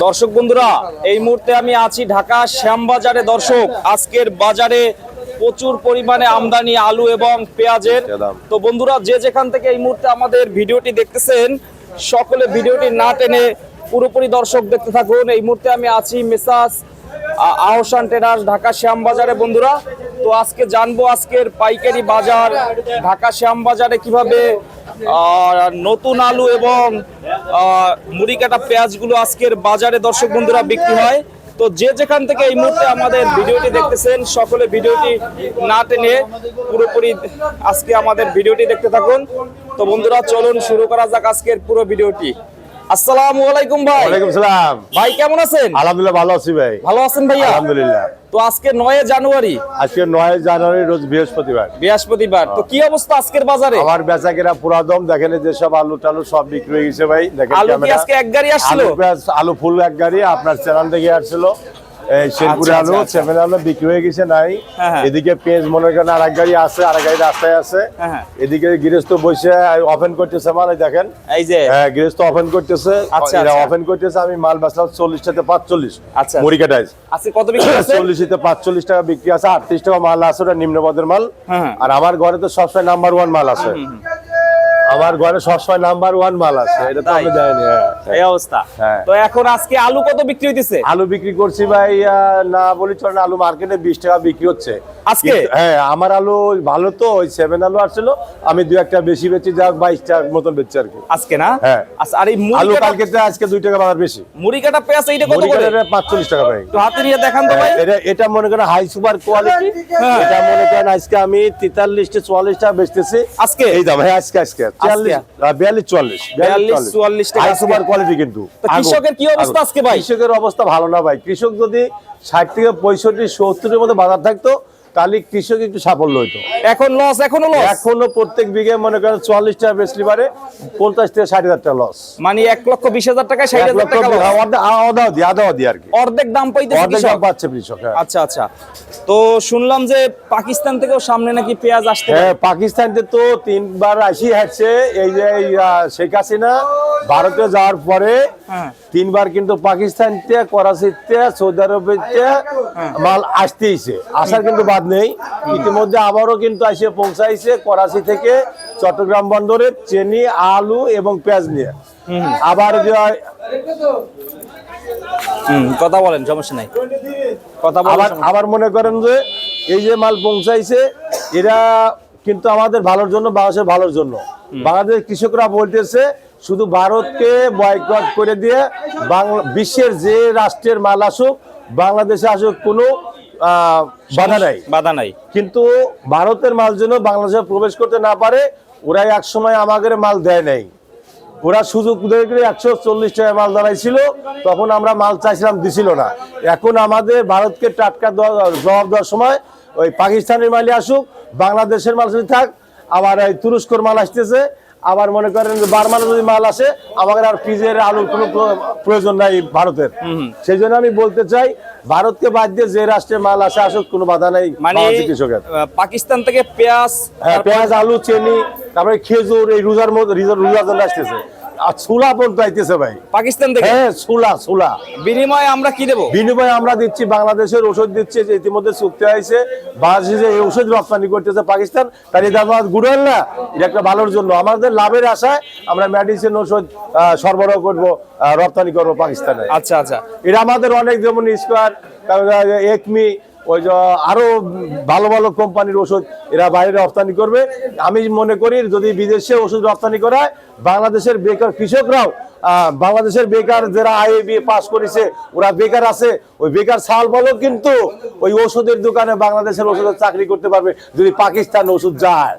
দর্শক বন্ধুরা এই মুহূর্তে আমি আছি ঢাকা শ্যামবাজারে। দর্শক আজকের বাজারে প্রচুর পরিমাণে আমদানি আলু এবং পেঁয়াজের। তো বন্ধুরা যে যেখান থেকে এই মুহূর্তে আমাদের ভিডিওটি দেখতেছেন সকলে ভিডিওটি না টেনে পুরোপুরি দর্শক দেখতে থাকুন। এই মুহূর্তে আমি আছি মেসাস আ- আহসান টেরাস ঢাকা শ্যামবাজারে বন্ধুরা। তো আজকে জানব আজকের পাইকারি বাজার, ঢাকা শ্যামবাজারে কীভাবে নতুন আলু এবং মুড়ি কাটা পেঁয়াজগুলো আজকের বাজারে দর্শক বন্ধুরা বিক্রি হয়। তো যে যেখান থেকে এই মুহূর্তে আমাদের ভিডিওটি দেখতেছেন, সকলে ভিডিওটি না টেনে পুরোপুরি আজকে আমাদের ভিডিওটি দেখতে থাকুন। তো বন্ধুরা, চলুন শুরু করা যাক আজকের পুরো ভিডিওটি। আসসালামু আলাইকুম ভাই। ওয়ালাইকুম সালাম। ভাই কেমন আছেন? আলহামদুলিল্লাহ ভালো আছি ভাই। ভালো আছেন ভাইয়া? আলহামদুলিল্লাহ। তো আজকে নয় জানুয়ারি। আজকে নয় জানুয়ারি রোজ বৃহস্পতিবার। বৃহস্পতিবার। তো কি অবস্থা আজকের বাজারে? আমার বেচাকেরা পুরাদম দম দেখেন যে সব আলু টালু সব বিক্রি হয়ে গেছে ভাই। দেখেন আলু কি। আজকে এক গাড়ি আসছিল? আলু ফুল এক গাড়ি আপনার চ্যানেল থেকে আসছিল। শেরপুরে আচ্ছা, আলু আচ্ছা, আচ্ছা। সেভেন আলু বিক্রি হয়ে গেছে নাই হ্যাঁ, হ্যাঁ। এদিকে পেঁয়াজ মনে করেন আর এক গাড়ি আছে আর এক গাড়ি রাস্তায় আছে হ্যাঁ। এদিকে গৃহস্থ বসে ওপেন করতেছে মানে দেখেন এই যে হ্যাঁ গৃহস্থ ওপেন করতেছে আচ্ছা, এরা। ওপেন করতেছে আমি মাল বেচলাম চল্লিশটাতে পাঁচচল্লিশ আচ্ছা। মুড়ি কাটাইছ আজকে কত বিক্রি আছে চল্লিশিতে পাঁচচল্লিশ টাকা বিক্রি আছে আটত্রিশ টাকা মাল আছে ওটা নিম্নপদের মাল। আর আমার ঘরে তো সবসময় নাম্বার ওয়ান মাল আছে আমার ঘরে সবসময় নাম্বার ওয়ান মাল আছে এটা তো আমি দেয়নি হ্যাঁ। এই অবস্থা। হ্যাঁ। তো এখন আজকে আলু কত বিক্রি হইতেছে? আলু বিক্রি করছি ভাই না বলি চলে আলু মার্কেটে বিশ টাকা বিক্রি হচ্ছে। আজকে? হ্যাঁ আমার আলু ভালো তো ওই সেভেন আলু আসছিল আমি দু একটা বেশি বেচি যাক বাইশ টাকার মতন বেচছি আর কি। আজকে না? হ্যাঁ। আচ্ছা আর এই আলু কালকে আজকে দুই টাকা বাজার বেশি। মুড়ি কাটা পেঁয়াজ এইটা কত মুড়ি করে? পাঁচচল্লিশ টাকা ভাই। একটু হাতে নিয়ে দেখান তো ভাই। হ্যাঁ, এটা এটা মনে করেন হাই সুপার কোয়ালিটি। এটা মনে করেন আজকে আমি তেতাল্লিশ চুয়াল্লিশ টাকা বেচতেছি। আজকে? এই দাম হ্যাঁ আজকে আজকে। চুয়াল্লিশ বিয়াল্লিশ চুয়াল্লিশ 42, 44 টাকা হাই আজকে। সুপার কোয়ালিটি কিন্তু কৃষকের কি অবস্থা আগুন। ভাই? কৃষকের অবস্থা ভালো না ভাই কৃষক যদি ষাট থেকে পঁয়ষট্টি সত্তরের মধ্যে বাজার থাকতো তাহলে কৃষক একটু সাফল্য হইতো। এখন লস এখনও লস এখনও প্রত্যেক বিঘে মনে করেন চুয়াল্লিশ টাকা বেচলি পারে পঞ্চাশ থেকে ষাট হাজার টাকা লস মানে এক লক্ষ বিশ হাজার টাকা ষাট হাজার টাকা। আদা দি আদা দি আর কি। অর্ধেক দাম পাইতেছে অর্ধেক দাম পাচ্ছে কৃষক হ্যাঁ। আচ্ছা আচ্ছা। তো শুনলাম যে পাকিস্তান থেকেও সামনে নাকি পেঁয়াজ আসতে পারে। হ্যাঁ পাকিস্তানতে তো তিনবার আসি হাঁটছে এই যে শেখ হাসিনা ভারতে যাওয়ার পরে হ্যাঁ। তিনবার কিন্তু পাকিস্তানতে করাচিতে সৌদি আরবেতে মাল আসতেইছে। আসার কিন্তু বাদ নেই। ইতিমধ্যে আবারও কিন্তু এসে পৌঁছাইছে করাচি থেকে চট্টগ্রাম বন্দরে চেনি আলু এবং পেঁয়াজ নিয়ে। আবার কথা বলেন সমস্যা নাই। কথা বলেন আবার আবার মনে করেন যে এই যে মাল পৌঁছাইছে এরা কিন্তু আমাদের ভালোর জন্য বাংলাদেশের ভালোর জন্য। বাংলাদেশ কৃষকরা বলতেছে শুধু ভারতকে বয়কট করে দিয়ে বাংলা বিশ্বের যে রাষ্ট্রের মাল আসুক বাংলাদেশে আসুক কোনো বাধা নাই। বাধা নাই। কিন্তু ভারতের মাল যেন বাংলাদেশে প্রবেশ করতে না পারে ওরা এক সময় আমাদের মাল দেয় নাই। ওরা সুযোগ একশো চল্লিশ টাকা মাল দাঁড়াইছিল তখন আমরা মাল চাইছিলাম দিছিল না। এখন আমাদের ভারতকে টাটকা জবাব দেওয়ার সময় ওই পাকিস্তানের মালই আসুক বাংলাদেশের মাল যদি থাক আবার এই তুরস্কর মাল আসতেছে আবার মনে করেন যে বার্মার যদি মাল আসে আমাদের আর ফ্রিজের আলুর কোনো প্র- প্রয়োজন নাই ভারতের। সেই জন্য আমি বলতে চাই ভারতকে বাদ দিয়ে যে রাষ্ট্রে মাল আসে আসুক কোনো বাধা নাই মানে কৃষকের পাকিস্তান থেকে পেঁয়াজ হ্যাঁ, পেঁয়াজ আলু চেনি তারপরে খেজুর এই রোজার মধ্যে রিজার- রোজার জন্য আসতেছে। ছোলা পর্যন্ত আইতেছে ভাই। পাকিস্তান থেকে? হ্যাঁ ছোলা ছোলা বিনিময়ে আমরা কি দেবো? বিনিময়ে আমরা দিচ্ছি বাংলাদেশের ওষুধ দিচ্ছে যে ইতিমধ্যে চুক্তি হয়েছে। বাংলাদেশে যে এই ওষুধ রপ্তানি করতেছে পাকিস্তান। তার দাম গুড়াল না এটা একটা ভালোর জন্য। আমাদের লাভের আশায় আমরা মেডিসিন ওষুধ সরবরাহ করব রপ্তানি করব পাকিস্তানে। আচ্ছা আচ্ছা। এটা আমাদের অনেক যেমন স্কোয়ার একমি ওই যে আরও ভালো ভালো কোম্পানির ওষুধ এরা বাইরে রপ্তানি করবে। আমি মনে করি যদি বিদেশে ওষুধ রপ্তানি করায়, বাংলাদেশের বেকার কৃষকরাও বাংলাদেশের বেকার যারা আই বি পাস করেছে, ওরা বেকার আছে, ওই বেকার সাল বলো কিন্তু ওই ওষুধের দোকানে বাংলাদেশের ওষুধের চাকরি করতে পারবে যদি পাকিস্তান ওষুধ যায়।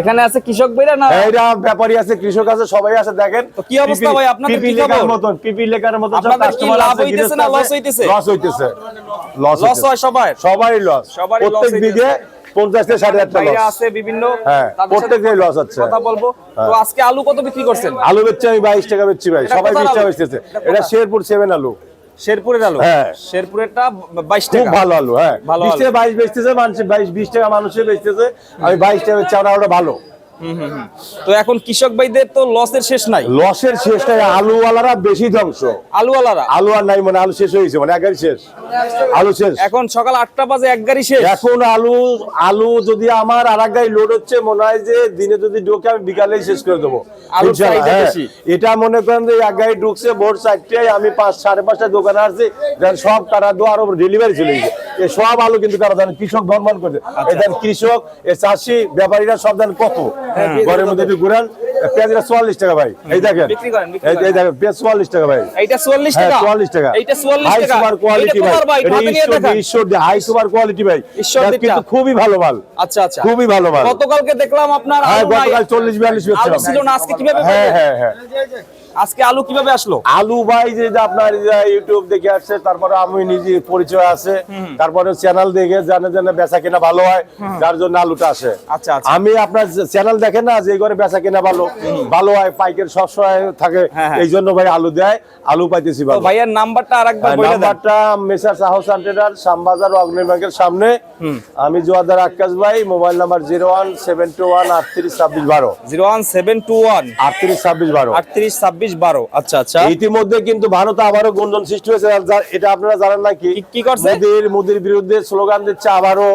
এখানে আছে কৃষক ভাইরা না ব্যাপারী আছে কৃষক আছে সবাই আছে দেখেন। তো কি অবস্থা ভাই? আপনাদের কি লেখার খবর? মতন পিপি মতন আপনাদের কি লাভ হইতেছে না লস হইতেছে? লস হইতেছে লস লস হয় সবার? সবাই লস প্রত্যেক বিঘে পঞ্চাশ থেকে ষাট হাজার টাকা লস আছে বিভিন্ন হ্যাঁ, প্রত্যেকটাই loss হচ্ছে। কথা বলব। তো আজকে আলু কত বিক্রি করছেন? আলু বেচছি আমি বাইশ টাকা বেচছি ভাই। সবাই বিশ টাকা বেচতেছে। এটা এটা শেরপুর সেভেন আলু। শেরপুরের আলু? হ্যাঁ। শেরপুরেরটা বাইশ খুব টাকা। ভালো আলু হ্যাঁ। ভালো বিশ আলু। থেকে বাইশ বেচতেছে মানুষ বাইশ বিশ টাকা মানুষে বেচতেছে। আমি বাইশ টাকা বেচছি ওটা ভালো। তো এখন কৃষক ভাইদের তো লসের শেষ নাই। লসের শেষটাই আলুওয়ালারা বেশি ধ্বংস। আলুওয়ালারা? আলু আর নাই মানে আলু শেষ হয়েছে মানে একবারই শেষ। আলু শেষ। এখন সকাল আটটা বাজে এক গাড়ি শেষ। এখন আলু আলু যদি আমার আর এক গাড়ি লোড হচ্ছে মনে হয় যে দিনে যদি ঢোকে আমি বিকালেই শেষ করে দেবো। চাহিদা হ্যাঁ। এটা মনে করেন যে এক গাড়ি ঢুকছে ভোর চারটায় আমি পাঁচ সাড়ে পাঁচটায় দোকানে আসছি সব তারা দো আরও ডেলিভারি চলে গেছে। সব আলু কিন্তু তারা দেন কৃষক ধর্মান করে আচ্ছা। দেন কৃষক চাষি ব্যাপারীরা সব দেন কত। ঘরের মধ্যে একটু ঘুরান পেঁয়াজটা চুয়াল্লিশ টাকা ভাই এই দেখেন এই- দেখেন পেঁয়াজ চুয়াল্লিশ টাকা ভাই এইটা চুয়াল্লিশ হ্যাঁ, টাকা 44 টাকা। এইটা চুয়াল্লিশ হাই টাকা সুপার কোয়ালিটি ভাই। এটা ঈশ্বর হাই সুপার কোয়ালিটি ভাই। কিন্তু খুবই ভালো মাল। আচ্ছা আচ্ছা খুবই ভালো মাল। গতকালকে দেখলাম আপনার হ্যাঁ, গতকাল চল্লিশ বিয়াল্লিশ ছিল না আজকে কীভাবে হ্যাঁ, হ্যাঁ, হ্যাঁ। আজকে আলু কীভাবে আসলো? আলু ভাই যে আপনার ইউটিউব দেখে আসছে তারপরে আমি নিজে পরিচয় আছে তারপরে চ্যানেল দেখে জানে জানে বেচা কেনা ভালো হয় যার জন্য আলুটা আসে। আচ্ছা, আচ্ছা। আমি আপনার চ্যানেল দেখে না যে ঘরে বেচা কেনা ভালো ভালো হয় পাইকের সবসময় থাকে হ্যাঁ, হ্যাঁ। এই জন্য ভাই আলু দেয় আলু পাইতেছি ভালো। ভাইয়ার নাম্বারটা আরেকবার বলে নাম্বারটা মেসার সাহস সেন্টার শ্যামবাজার অগ্নি ব্যাংকের সামনে। আমি জোয়াদার আকাশ ভাই mobile number zero one seven two one আটত্রিশ ছাব্বিশ বারো। Zero one seven two one. আটত্রিশ ছাব্বিশ বারো। আটত্রিশ ছাব্বিশ বারো। আচ্ছা আচ্ছা। ইতিমধ্যে কিন্তু ভারতে আবারও গুঞ্জন সৃষ্টি হয়েছে। এটা আপনারা জানেন নাকি? কি- করছে? মোদির মোদির বিরুদ্ধে স্লোগান দিচ্ছে আবারও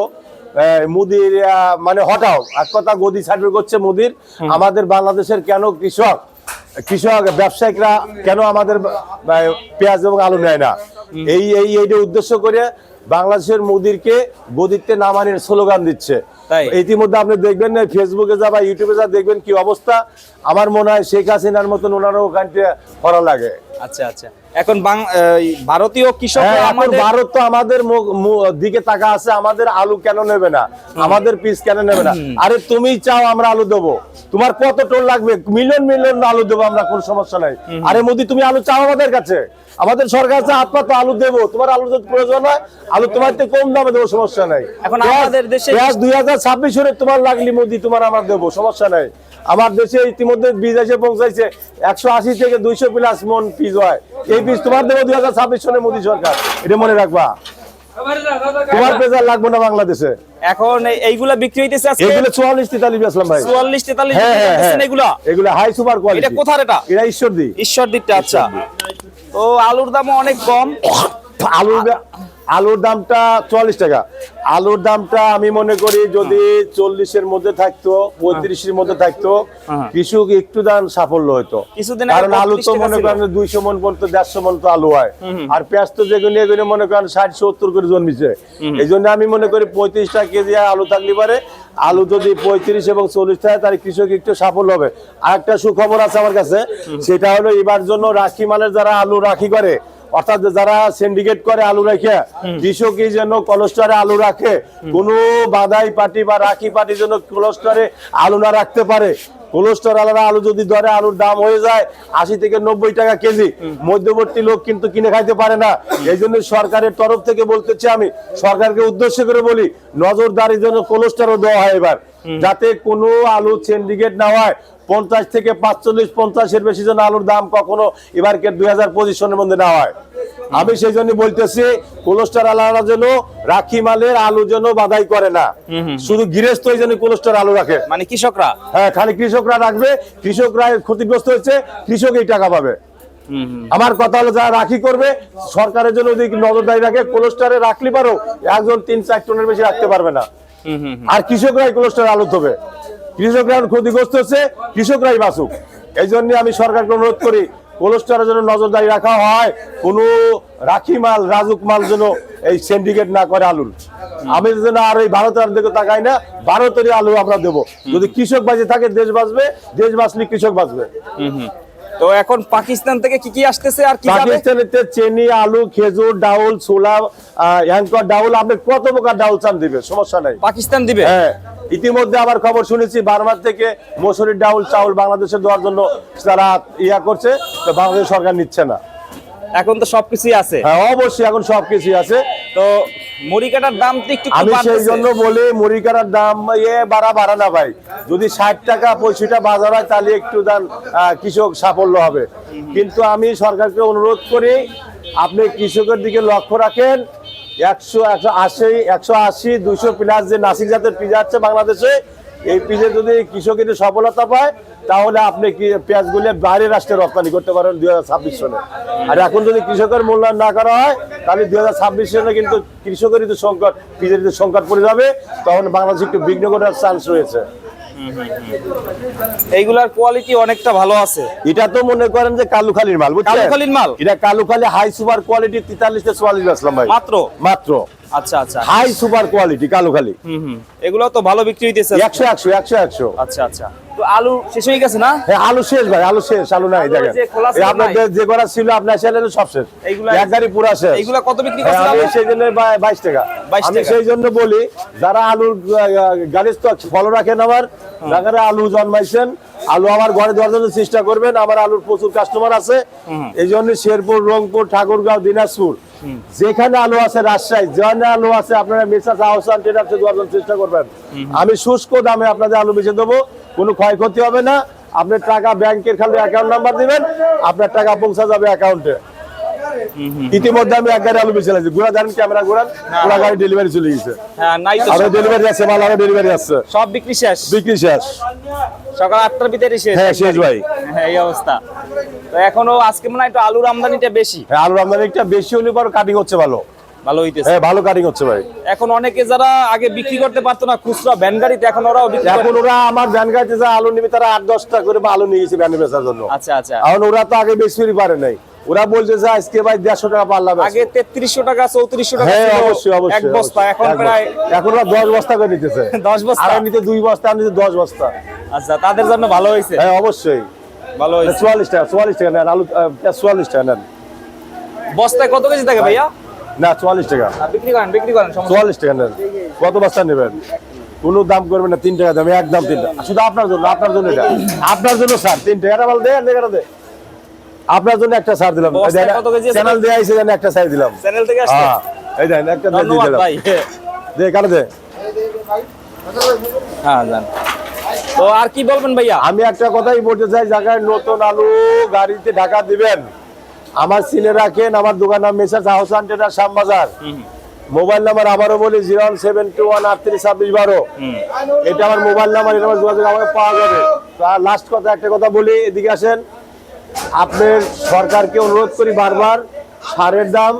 মোদির মানে হটাও এক কথা গদি সার্ভে করছে মোদির। আমাদের বাংলাদেশের কেন কৃষক? কৃষক ব্যবসায়িকরা কেন আমাদের পেঁয়াজ এবং আলু নেয় না? এই এই এইটা উদ্দেশ্য করে বাংলাদেশের মোদিরকে গদিতে নামানোর স্লোগান দিচ্ছে? ইতিমধ্যে আপনি দেখবেন না ফেসবুকে যা বা ইউটিউবে যা দেখবেন কি অবস্থা? আমার মনে হয় শেখ হাসিনার মতন ওনারও ওখানটা করা লাগে। আচ্ছা আচ্ছা। এখন ভারতীয় কৃষক হ্যাঁ, এখন ভারত তো আমাদের দিকে তাকা আছে আমাদের আলু কেন নেবে না? আমাদের পিস কেন নেবে না? আরে তুমি চাও আমরা আলু দেবো। তোমার কত টোল লাগবে? মিলিয়ন মিলিয়ন আলু দেবো আমরা কোন সমস্যা নাই। আরে মোদি তুমি আলু চাও আমাদের কাছে? আমাদের সরকার আছে হাত পাতো আলু দেবো। তোমার আলু যদি প্রয়োজন হয় আলু তোমার থেকে কম দামে দেবো সমস্যা নাই। এখন আমাদের দেশে- দুই হাজার ছাব্বিশ তোমার লাগলি মোদি তোমার আমার দেবো সমস্যা নাই। আমার দেশে ইতিমধ্যে বীজ এসে পৌঁছাইছে। একশো আশি থেকে দুইশো প্লাস মন পিস হয়। এই বীজ তোমার দেবো দুই হাজার ছাব্বিশ সনে মোদী সরকার। এটা মনে রাখবা। তোমার লাগবে না বাংলাদেশে। এখন এইগুলা বিক্রি হইতেছে আজকে? এগুলো ভাই। হ্যাঁ হ্যাঁ হ্যাঁ। এগুলা? হাই সুপার কোয়ালিটি এটা কোথার এটা? এটা ঈশ্বর দি দিকটা আচ্ছা তো আলুর দামও অনেক কম। আলুর আলুর দামটা চুয়াল্লিশ টাকা। আলুর দামটা আমি মনে করি যদি চল্লিশের মধ্যে থাকতো পঁয়ত্রিশের মধ্যে থাকতো হ্যাঁ। কৃষক একটু দাম সাফল্য হতো কিছুদিন কারণ আলু তো মনে করেন দুইশো মন পর্যন্ত দেড়শো মন তো আলু হয়। আর পেঁয়াজ তো যেগুলো এগুলো মনে করেন ষাট সত্তর করে জন্মিছে। এই জন্য আমি মনে করি পঁয়ত্রিশ টাকা কেজি আলু থাকলে পারে। আলু যদি পঁয়ত্রিশ এবং চল্লিশ থাকে তাহলে কৃষক একটু সাফল্য হবে। আর একটা সুখবর আছে আমার কাছে সেটা হলো এবার জন্য রাখি মালের যারা আলু রাখি করে অর্থাৎ যারা সিন্ডিকেট করে আলু রেখে কৃষকই যেন কলস্টারে আলু রাখে কোনো বাদাই পার্টি বা রাখি পার্টি যেন কলস্টারে আলু না রাখতে পারে। কোলেস্টোর আলাদা আলু যদি ধরে আলুর দাম হয়ে যায় আশি থেকে নব্বই টাকা কেজি। মধ্যবর্তী লোক কিন্তু কিনে খাইতে পারে না। এই জন্য সরকারের তরফ থেকে বলতেছি আমি সরকারকে উদ্দেশ্য করে বলি নজরদারি জন্য কোলেস্টোরও দেওয়া হয় এবার। যাতে কোনো আলু সিন্ডিকেট না হয় পঞ্চাশ থেকে পাঁচচল্লিশ পঞ্চাশের বেশি যেন আলুর দাম কখনো এবারকে দুই হাজার পঁচিশ সনের মধ্যে না হয়। আমি সেই জন্য বলতেছি কোলেস্টার আলাদা যেন রাখি মালের আলু যেন বাধাই করে না। শুধু গৃহস্থ যেন কোলেস্টার আলু রাখে। মানে কৃষকরা? হ্যাঁ খালি কৃষকরা রাখবে কৃষকরা ক্ষতিগ্রস্ত হচ্ছে কৃষক এই টাকা পাবে। আমার কথা হলো যারা রাখি করবে সরকারের জন্য যদি নজরদারি রাখে কোলেস্টারে রাখলে পারো একজন তিন চার টনের বেশি রাখতে পারবে না। আর কৃষকরাই কোলেস্টার আলু হবে কৃষকরা ক্ষতিগ্রস্ত হচ্ছে কৃষকরাই বাঁচুক। এই জন্য আমি সরকারকে অনুরোধ করি কোলেস্টারের জন্য নজরদারি রাখা হয় কোনো রাখি মাল রাজুক মাল যেন এই সিন্ডিকেট না করে আলুর। আমি যেন আর এই ভারতের দিকে তাকাই না ভারতেরই আলু আমরা দেবো। যদি কৃষক বাঁচে থাকে দেশ বাঁচবে দেশ বাঁচলে কৃষক বাঁচবে। তো এখন পাকিস্তান থেকে কি কি আসতেছে আর কি পাকিস্তানেতে চেনি আলু খেজুর ডাউল ছোলা অ্যাঙ্কর ডাউল আপনি কত প্রকার ডাউল চান দিবে সমস্যা নাই। পাকিস্তান দিবে? হ্যাঁ। ইতিমধ্যে আবার খবর শুনেছি বারবার থেকে মসুরির ডাউল চাউল বাংলাদেশে দেওয়ার জন্য তারা ইয়া করছে তো বাংলাদেশ সরকার নিচ্ছে না। এখন তো সবকিছুই আছে। হ্যাঁ অবশ্যই এখন সবকিছু আছে। তো মুড়ি কাটার দাম তো একটু আমি সেই জন্য বলি মুড়ি কাটার দাম ইয়ে বাড়া বাড়া না ভাই। যদি ষাট টাকা পঁয়ষট্টি বাজার হয় তাহলে একটু দান কৃষক সাফল্য হবে। কিন্তু আমি সরকারকে অনুরোধ করি আপনি কৃষকের দিকে লক্ষ্য রাখেন। একশো একশো আশি একশো আশি দুইশো প্লাস যে নাসিক জাতের পিজা আছে বাংলাদেশে এই পিজে যদি কৃষক যদি সফলতা পায় তাহলে আপনি কি পেঁয়াজগুলো বাইরের রাষ্ট্রে রপ্তানি করতে পারেন দুই হাজার সনে। আর এখন যদি কৃষকের মূল্যায়ন না করা হয় তাহলে দুই হাজার সনে কিন্তু কৃষকের যদি সংকট পিজের যদি সংকট পড়ে যাবে তখন বাংলাদেশ একটু বিঘ্ন করার চান্স রয়েছে। এইগুলার কোয়ালিটি অনেকটা ভালো আছে। এটা তো মনে করেন যে কালুখালির মাল কালুখালির মাল? এটা কালুখালি হাই সুপার কোয়ালিটি তেতাল্লিশ চুয়াল্লিশ আসলাম ভাই। মাত্র? মাত্র। আচ্ছা আচ্ছা। High super quality Kalukhali. হুম হুম। এগুলো তো ভালো বিক্রি হইতেছে একশো একশো একশো একশো। আচ্ছা আচ্ছা। তো আলু শেষ হয়ে গেছে না? হ্যাঁ আলু শেষ ভাই আলু শেষ আলু নাই দেখেন। আপনার যে- করা ছিল আপনার চ্যানেলে সব শেষ। এইগুলা- এক গাড়ি পুরা শেষ। কত বিক্রি হ্যাঁ, করছেন আমি? সেই জন্য বা- বাইশ টাকা। 22 আমি টাকা। সেই জন্য বলি যারা আলুর গাড়ির স্টক ফলো রাখেন আমার যারা আলু জন্মাইছেন আলু আমার ঘরে দেওয়ার জন্য চেষ্টা করবেন। আমার আলুর প্রচুর কাস্টমার আছে। এই জন্য শেরপুর রংপুর ঠাকুরগাঁও দিনাজপুর যেখানে আলু আছে রাজশাহী যেখানে আলু আছে আপনারা মেসাজ আহসান ট্রেডার্সে জন্য চেষ্টা করবেন। আমি শুষ্ক দামে আপনাদের আলু বেচে দেবো কোনো ক্ষয়ক্ষতি হবে না। আপনার টাকা ব্যাংকের খালি অ্যাকাউন্ট নাম্বার দিবেন আপনার টাকা পৌঁছা যাবে অ্যাকাউন্টে ইতিমধ্যে আমি এক গাড়ি আলু বেঁচে লাগছি ঘোরা জানেন ক্যামেরা ঘোরান পুরা গাড়ি ডেলিভারি চলে গেছে। হ্যাঁ আরও ডেলিভারি আছে মাল আরও ডেলিভারি আছে। সব বিক্রি শেষ? বিক্রি শেষ। সকাল আটটার ভিতরে শেষ। হ্যাঁ শেষ ভাই। হ্যাঁ এই অবস্থা। তো এখনও আজকে মনে হয় একটু আলুর আমদানিটা বেশি। হ্যাঁ আলুর আমদানি একটা বেশি হলে পর কাটিং হচ্ছে ভালো। ভালো হইতেছে। হ্যাঁ ভালো কাটিং হচ্ছে ভাই। এখন অনেকে যারা আগে বিক্রি করতে পারতো না খুচরা ভ্যান গাড়িতে এখন ওরাও বিক্রি এখন ওরা আমার ভ্যান গাড়িতে যা আলু নিবে তারা আট দশটা করে বা আলু নিয়ে গেছে ভ্যানে বেচার জন্য। আচ্ছা আচ্ছা। এখন ওরা তো আগে বেশি পারে নাই। ওরা বলছে যে আজকে ভাই দেড়শো টাকা পাল্লা আগে তেত্রিশশো টাকা চৌত্রিশশো টাকা হ্যাঁ অবশ্যই অবশ্যই এক বস্তা এখন প্রায় এখন ওরা দশ বস্তা করে নিতেছে। দশ বস্তা? আর নিতে দুই বস্তা আর নিতে দশ বস্তা। আচ্ছা তাদের জন্য ভালো হয়েছে হ্যাঁ অবশ্যই। ভালো হয়েছে। চুয়াল্লিশ টাকা চুয়াল্লিশ টাকা নেন আলু চুয়াল্লিশ টাকা নেন। বস্তায় কত কেজি থাকে ভাইয়া? না চুয়াল্লিশ টাকা। বিক্রি করেন বিক্রি করেন। চুয়াল্লিশ টাকা নেন। কত বস্তা নেবেন? কোনো দাম করবেন না তিন টাকা দাম একদম তিন টাকা। শুধু আপনার জন্য আপনার জন্য এটা। আপনার জন্য স্যার তিন টাকা। মাল দেন টাকা দে। আপনার জন্য একটা সার দিলাম? চ্যানেল দিয়ে আইসে জানি একটা সার দিলাম। চ্যানেল থেকে আসছে? হ্যাঁ এই দেন একটা দিয়ে ধন্যবাদ দিলাম। ভাই। দে কানে দে। হ্যাঁ জান। তো আর কি বলবেন ভাইয়া? আমি একটা কথাই বলতে চাই জায়গায় নতুন আলু গাড়িতে ঢাকা দিবেন। আমার সিনে রাখেন আমার দোকান নাম মেসার্স হাউসান ট্রেডার শ্যামবাজার। মোবাইল নাম্বার আবারও বলি zero one seven two one আট আটত্রিশ ছাব্বিশ বারো। এটা আমার মোবাইল নাম্বার এটা আমার যোগাযোগ আমাকে পাওয়া যাবে। আর লাস্ট কথা একটা কথা বলি এদিকে আসেন। আপনার সরকারকে অনুরোধ করি বারবার সারের দাম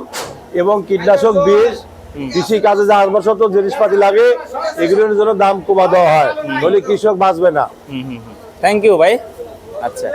এবং কীটনাশক বীজ কৃষি কাজে যে আসবাবপত্র জিনিসপাতি লাগে এগুলোর জন্য দাম কমা দেওয়া হয়। বলে কৃষক বাঁচবে না। থ্যাংক ইউ ভাই। আচ্ছা।